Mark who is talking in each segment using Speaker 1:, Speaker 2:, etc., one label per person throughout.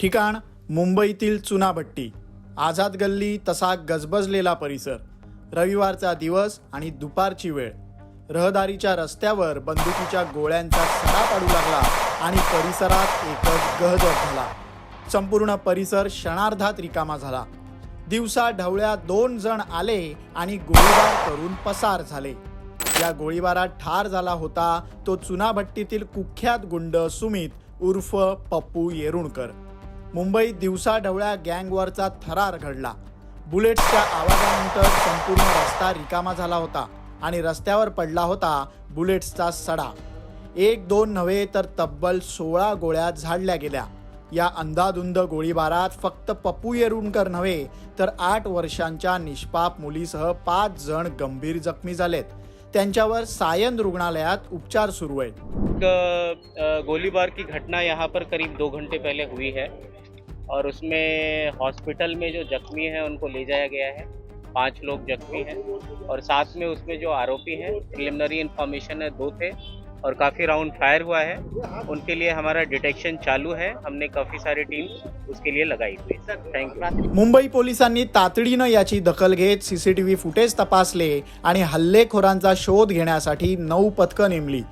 Speaker 1: ठिकाण मुंबईतील चुनाभट्टी. आझाद गल्ली तसा गजबजलेला परिसर. रविवारचा दिवस आणि दुपारची वेळ. रहदारीच्या रस्त्यावर बंदुकीच्या गोळ्यांचा सडा पाडू लागला आणि परिसरात एकच गहजत झाला. संपूर्ण परिसर क्षणार्धात रिकामा झाला. दिवसा ढवळ्या दोन जण आले आणि गोळीबार करून पसार झाले. या गोळीबारात ठार झाला होता तो चुनाभट्टीतील कुख्यात गुंड सुमित उर्फ पप्पू येरुणकर. मुंबईत दिवसा ढवळ्या गँगवरचा थरार घडला. बुलेट्सच्या आवाजानंतर संपूर्ण रस्ता रिकामा झाला होता आणि रस्त्यावर पडला होता बुलेट्सचा सडा. एक दोन नव्हे तर तब्बल सोळा गोळ्या झाडल्या गेल्या. या अंधाधुंद गोळीबारात फक्त पप्पू येरुणकर नव्हे तर आठ वर्षांच्या निष्पाप मुलीसह पाच जण गंभीर जखमी झालेत. त्यांच्यावर सायन रुग्णालयात उपचार सुरू आहेत.
Speaker 2: एक गोलीबार की घटना यहाँ पर करीब दो घंटे पहले हुई है और उसमें हॉस्पिटल में जो जख्मी हैं उनको ले जाया गया है। पांच लोग जख्मी हैं और साथ में उसमें जो आरोपी हैं प्रिलिमिनरी इन्फॉर्मेशन है दो थे और काफ़ी राउंड फायर हुआ है। उनके लिए हमारा डिटेक्शन चालू है। हमने काफ़ी सारी टीम उसके लिए लगाई हुई सर थैंक यू
Speaker 1: मुंबई पोलिसांनी तातडीनं याची दखल घेत सीसीटीव्ही फुटेज तपासले आणि हल्लेखोरांचा शोध घेण्यासाठी नऊ पथकं नेमली.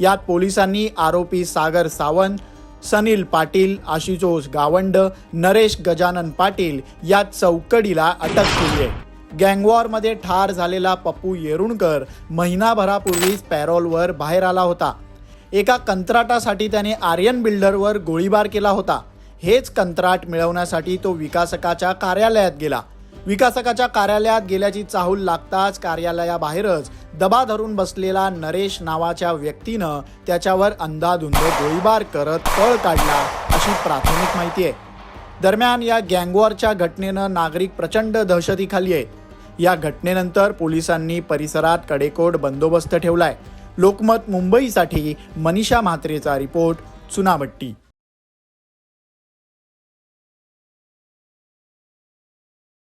Speaker 1: यात पोलिसांनी आरोपी सागर सावंत सनील पाटील आशुतोष गावंड नरेश गजानन पाटील या चौकडीला अटक केली आहे. गँगवॉरमध्ये ठार झालेला पप्पू येरुणकर महिनाभरापूर्वीच पॅरोलवर बाहेर आला होता. एका कंत्राटासाठी त्याने आर्यन बिल्डरवर गोळीबार केला होता. हेच कंत्राट मिळवण्यासाठी तो विकासकाच्या कार्यालयात गेला. विकासकाच्या कार्यालयात गेल्याची चाहूल लागताच कार्यालयाबाहेरच दबा धरून बसलेला नरेश नावाच्या व्यक्तीनं त्याच्यावर अंदाधुंद गोळीबार करत पळ काढला अशी प्राथमिक माहिती आहे. दरम्यान या गँगवॉरच्या घटनेनं नागरिक प्रचंड दहशतीखाली आहेत या घटनेनंतर पोलिसांनी परिसरात कडेकोट बंदोबस्त ठेवलाय. लोकमत मुंबईसाठी मनीषा म्हात्रेचा रिपोर्ट चुनाभट्टी.